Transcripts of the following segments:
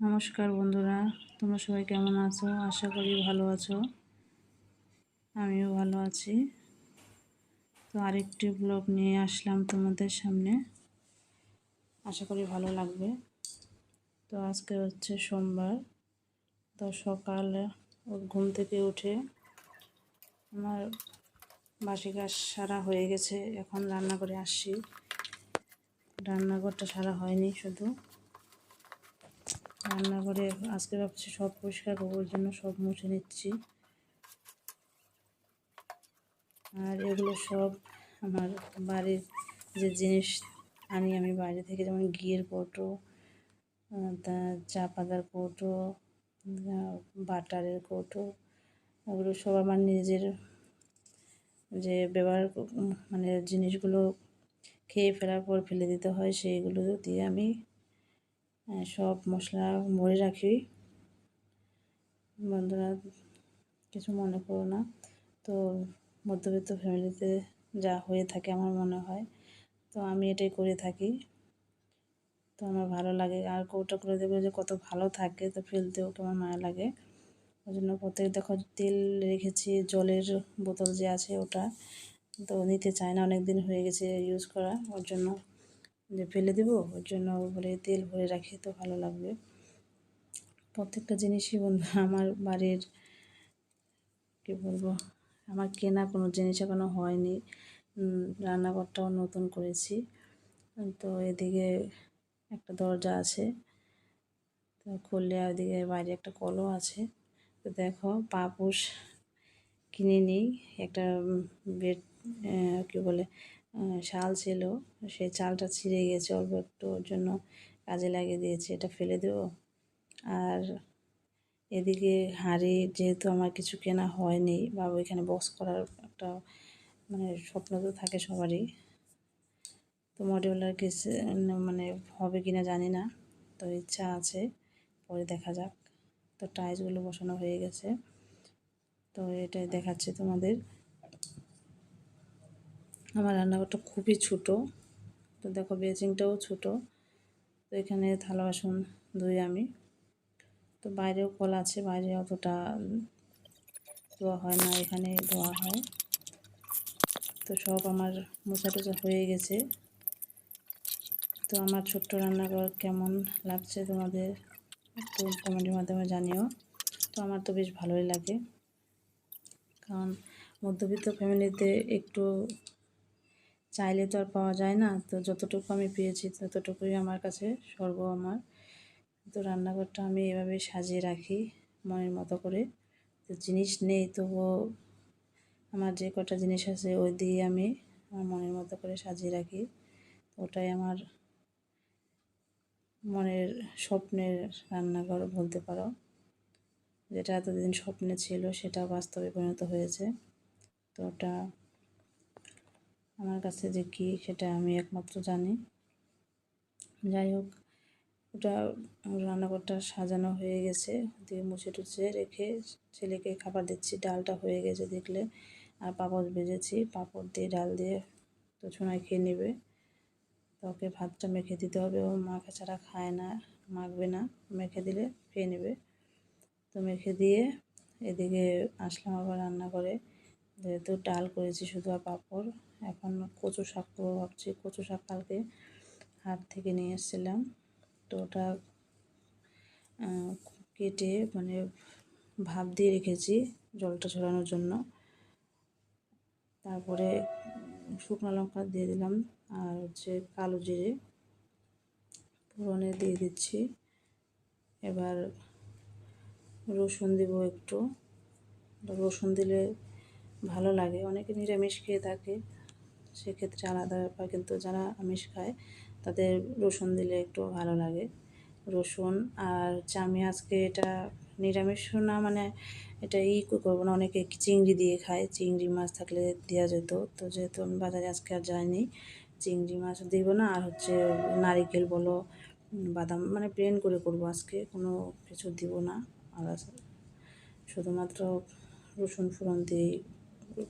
নমস্কার বন্ধুরা, তোমরা সবাই কেমন আছো? আশা করি ভালো আছো। আমিও ভালো আছি। তো আরেকটি ব্লগ নিয়ে আসলাম তোমাদের সামনে। আশা করি ভালো লাগবে। তো আজকে হচ্ছে সোমবার। তো সকালে ঘুম থেকে উঠে আমার বাসি গাছ সারা হয়ে গেছে। এখন রান্না করে আসছি। রান্নাঘরটা সারা হয়নি শুধু। রান্নাঘরে আজকে ভাবছি সব পরিষ্কার করবার জন্য সব মুছে নিচ্ছি। আর এগুলো সব আমার বাড়ির যে জিনিস আনি আমি বাইরে থেকে যেমন ঘিয়ের কৌটো তা চা পাতার কৌটো বাটারের কৌটো, ওগুলো সব আমার নিজের যে ব্যবহার মানে জিনিসগুলো খেয়ে ফেলার পর ফেলে দিতে হয়, সেইগুলো দিয়ে আমি সব মশলা ভরে রাখি। বন্ধুরা, কিছু মনে করো না। তো মধ্যবিত্ত ফ্যামিলিতে যা হয়ে থাকে আমার মনে হয়, তো আমি এটাই করে থাকি। তো আমার ভালো লাগে। আর কৌটা করে দেবে যে কত ভালো থাকে, তো ফেলতেও কেমন মায়া লাগে। ওই জন্য প্রত্যেক, দেখো, তেল রেখেছি, জলের বোতল যে আছে ওটা, তো নিতে চায় না অনেক দিন হয়ে গেছে ইউজ করা, ওর জন্য। যে ফেলে দেবো, ওর জন্য বলে তেল ভরে রাখি তো ভালো লাগবে। প্রত্যেকটা জিনিসই বন্ধু, আমার বাড়ির কী বলব, আমার কেনা কোনো জিনিস এখনও হয়নি। রান্নাঘরটাও নতুন করেছি। তো এদিকে একটা দরজা আছে, তো খুললে ওদিকে বাইরে একটা কলও আছে। তো দেখো পাপুস কিনে নিই, একটা বেড কী বলে শাল ছিল সেই চালটা ছিঁড়ে গেছে, অল্প একটু ওর জন্য কাজে লাগিয়ে দিয়েছি, এটা ফেলে দেবো। আর এদিকে হাঁড়ি যেহেতু আমার কিছু কেনা হয়নি বা ওইখানে বক্স করার একটা মানে স্বপ্ন তো থাকে সবারই। তো মডিউলার কিছু মানে হবে কি না জানি না, তো ইচ্ছা আছে, পরে দেখা যাক। তো টাইলসগুলো বসানো হয়ে গেছে। তো এটাই দেখাচ্ছে তোমাদের। আমার রান্নাঘরটা খুবই ছোট। তো দেখো বেচিংটাও ছোট। তো এখানে থালা বাসন ধুই আমি। তো বাইরেও কল আছে, বাইরে অতটা ধোয়া হয় না, এখানে ধোয়া হয়। তো সব আমার মোছা টোচা হয়ে গেছে। তো আমার ছোট্ট রান্নাঘর কেমন লাগছে তোমাদের একটু কমেন্টের মাধ্যমে জানিও। তো আমার তো বেশ ভালোই লাগে। কারণ মধ্যবিত্ত ফ্যামিলিতে একটু চাইলে তো আর পাওয়া যায় না। তো যতটুকু আমি পেয়েছি ততটুকুই আমার কাছে স্বর্গ আমার। তো রান্নাঘরটা আমি এভাবে সাজিয়ে রাখি মনের মতো করে। তো জিনিস নেই তবুও আমার যে কটা জিনিস আছে ওই দিয়ে আমি আমার মনের মতো করে সাজিয়ে রাখি। ওটাই আমার মনের স্বপ্নের রান্নাঘর বলতে পারো। যেটা এতদিন স্বপ্নে ছিল সেটা বাস্তবে পরিণত হয়েছে। তো ওটা আমার কাছে যে কী, সেটা আমি একমাত্র জানি। যাই হোক, ওটা রান্নাঘরটা সাজানো হয়ে গেছে। দিয়ে মুছে টুছে রেখে ছেলেকে খাবার দিচ্ছি। ডালটা হয়ে গেছে দেখলে। আর পাপড় ভেজেছি। পাপড় দিয়ে ডাল দিয়ে তো ছোনায় খেয়ে নেবে। ওকে ভাতটা মেখে দিতে হবে। ও মাখা ছাড়া খায় না, মাখবে না। মেখে দিলে খেয়ে নেবে। তো মেখে দিয়ে এদিকে আসলাম আবার রান্না করে যেহেতু ডাল করেছি শুধু আর পাঁপড়। এখন কচু শাক করব ভাবছি। কচু শাক কালকে হাট থেকে নিয়ে এসেছিলাম। তো ওটা কেটে মানে ভাপ দিয়ে রেখেছি জলটা ছড়ানোর জন্য। তারপরে শুকনো লঙ্কা দিয়ে দিলাম আর হচ্ছে কালো জিরে পুরনে দিয়ে দিচ্ছি। এবার রসুন দিব একটু। রসুন দিলে ভালো লাগে। অনেকে নিরামিষ খেয়ে থাকে। সেক্ষেত্রে আলাদা ব্যাপার। কিন্তু যারা আমিষ খায়, তাদের রসুন দিলে একটু ভালো লাগে। রসুন আর হচ্ছে আমি আজকে এটা নিরামিষ না মানে এটা ই করব না, অনেকে চিংড়ি দিয়ে খায়। চিংড়ি মাছ থাকলে দেওয়া যেত। তো যেহেতু আমি বাজারে আজকে আর যাইনি, চিংড়ি মাছ দিব না। আর হচ্ছে নারিকেল বলো, বাদাম মানে প্লেন করে করব আজকে। কোনো কিছু দিব না। আর শুধুমাত্র রসুন ফোড়ন দিয়েই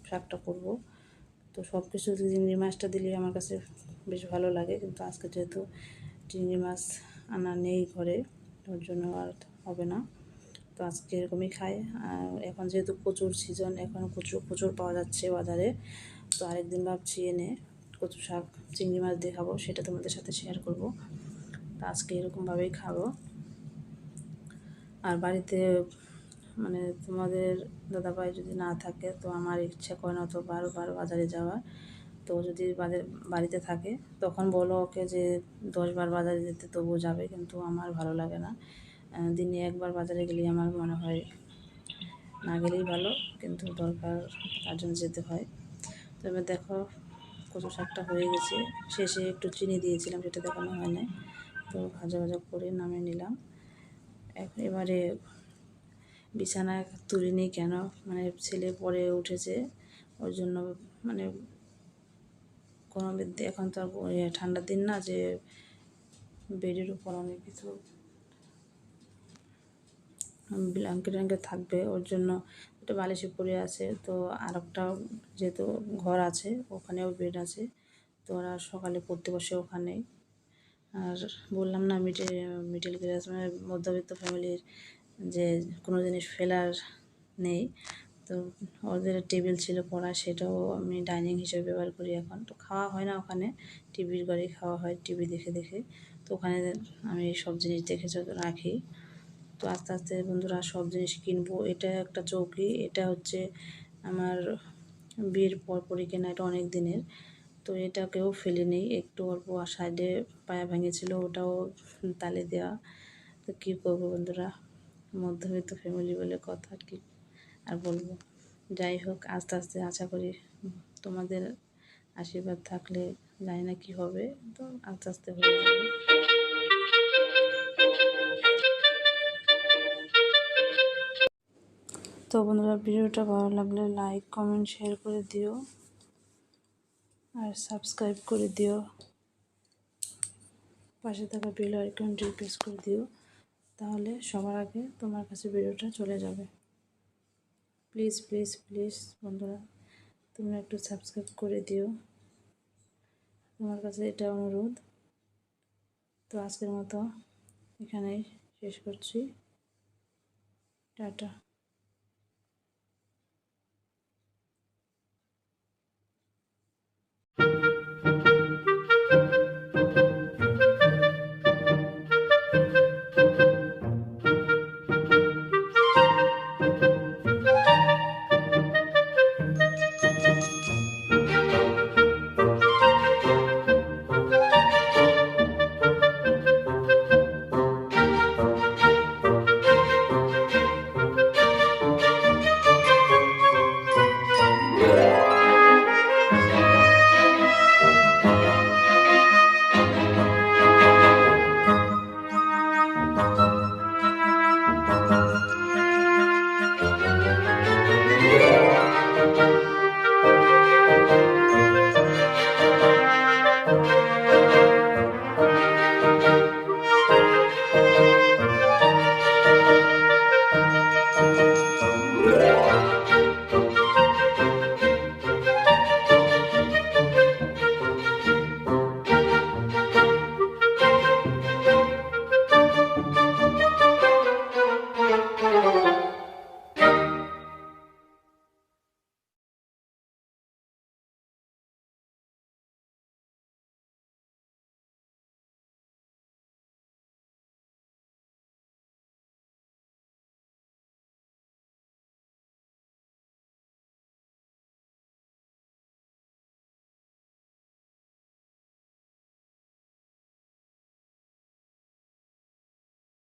শাকটা করব। তো সব কিছু চিংড়ি মাছটা দিলে আমার কাছে বেশ ভালো লাগে। কিন্তু আজকে যেহেতু চিংড়ি মাছ আনা নেই ঘরে, ওর জন্য আর হবে না। তো আজকে এরকমই খাই। আর এখন যেহেতু প্রচুর সিজন এখন প্রচুর প্রচুর পাওয়া যাচ্ছে বাজারে। তো আরেকদিন ভাবছি এনে কচু শাক, চিংড়ি মাছ দিয়ে খাব, সেটা তোমাদের সাথে শেয়ার করব। তো আজকে এরকমভাবেই খাব। আর বাড়িতে মানে তোমাদের দাদাভাই যদি না থাকে, তো আমার ইচ্ছা করে না তো বারবার বাজারে যাওয়ার। তো যদি বাজার বাড়িতে থাকে, তখন বলো ওকে যে দশবার বাজারে যেতে তবুও যাবে, কিন্তু আমার ভালো লাগে না। দিনে একবার বাজারে গেলেই আমার মনে হয় না গেলেই ভালো, কিন্তু দরকার তার জন্য যেতে হয়। তো এবার দেখো কচু শাকটা হয়ে গেছে। শেষে একটু চিনি দিয়েছিলাম সেটা দেখানো হয় না তো ভাজা ভাজা করে নামিয়ে নিলাম। এবারে বিছানায় তুলিনি কেন? মানে ছেলে পরে উঠেছে, ওর জন্য মানে কোনো এখন তো ঠান্ডার দিন না যে বেডের উপর অনেক কিছু ব্ল্যাঙ্কেট ট্যাঙ্কেট থাকবে, ওর জন্য একটা বালিশে পড়ে আছে। তো আর একটা যেহেতু ঘর আছে, ওখানেও বেড আছে, তো ওরা সকালে পড়তে বসে ওখানেই। আর বললাম না মিডিল মিডিল ক্লাস মানে মধ্যবিত্ত ফ্যামিলির যে কোনো জিনিস ফেলার নেই। তো ওদের টেবিল ছিল পড়া, সেটাও আমি ডাইনিং হিসেবে ব্যবহার করি এখন। তো খাওয়া হয় না ওখানে, টিভির ঘরেই খাওয়া হয়, টিভি দেখে দেখে। তো ওখানে আমি সব জিনিস দেখে রাখি। তো আস্তে আস্তে বন্ধুরা সব জিনিস কিনবো, এটা একটা চৌকি, এটা হচ্ছে আমার বিয়ের পরপরই কেনা, এটা অনেক দিনের। তো এটাকেও ফেলে নেই, একটু অল্প সাইডে পায়া ভেঙেছিল, ওটাও তালে দেওয়া তো কী করব বন্ধুরা? মধ্যবিত্ত ফ্যামিলি বলে কথা কি। আর বলব, যাই হোক, আস্তে আস্তে আশা করি তোমাদের আশীর্বাদ থাকলে জানি না কী হবে, তো আস্তে আস্তে হয়ে যাবে। তো বন্ধুরা, ভিডিওটা ভালো লাগলে লাইক কমেন্ট শেয়ার করে দিও আর সাবস্ক্রাইব করে দিও। পাশে থাকা বেল আইকনটি প্রেস করে দিও। তাহলে সবার আগে তোমার কাছে ভিডিওটা চলে যাবে। প্লিজ প্লিজ প্লিজ বন্ধুরা তুমি একটু সাবস্ক্রাইব করে দিও। তোমার কাছে এটা অনুরোধ। তো আজকের মতো এখানেই শেষ করছি। টাটা।